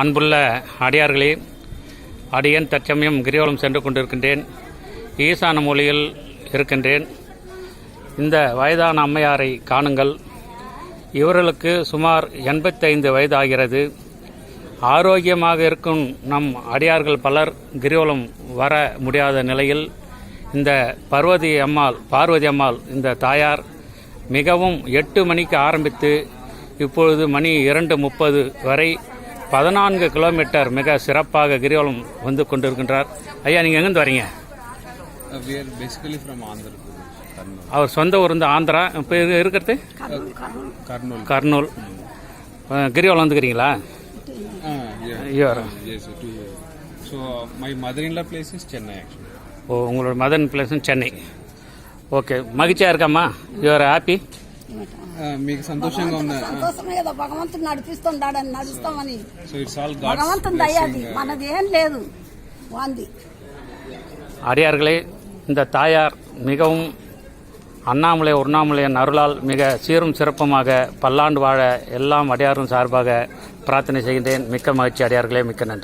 அன்புள்ள அடியார்களே அடியன் தற்சமயம் கிரிவலம் சென்று கொண்டிருக்கின்றேன். ஈசான மொழியில் இருக்கின்றேன். இந்த வயதான அம்மையாரை காணுங்கள். இவர்களுக்கு சுமார் எண்பத்தைந்து வயதாகிறது. ஆரோக்கியமாக இருக்கும் நம் அடியார்கள் பலர் கிரிவலம் வர முடியாத நிலையில் இந்த பர்வதி அம்மாள் பார்வதி அம்மாள் இந்த தாயார் மிகவும் எட்டு மணிக்கு ஆரம்பித்து இப்பொழுது மணி இரண்டு முப்பது வரை பதினான்கு கிலோமீட்டர் மிக சிறப்பாக கிரிவலம் வந்து கொண்டிருக்கின்றார். ஐயா நீங்கள் எங்கேருந்து வரீங்க? அவர் சொந்த ஊர் வந்து ஆந்திரா. இப்போ இருக்கிறது? கர்னூல் கிரிவலம் வந்துக்கிறீங்களா? ஓ உங்களோட மதன் பிளேஸும் சென்னை ஓகே மகிழ்ச்சியாக இருக்காம்மா? யூஆர் ஹாப்பி మీకు సంతోషంగా ఉందా సంతోషమే కదా భగవంతుడు నడిపిస్తుండాడని నడుస్తామని సో ఇట్స్ ఆల్ గాడ్స్ భగవంతుని దయ్యాది మనది ఏం లేదు వాంది அடியார்களே இந்த தாயார் மிகவும் அண்ணாமலை உண்ணாமலையின் அருளால் மிக சீரும் சிறப்புமாக பல்லாண்டு வாழ எல்லாம் அடியாரும் சார்பாக பிரார்த்தனை செய்கின்றேன் மிக்க மகிழ்ச்சி அடியார்களே மிக்க நன்றி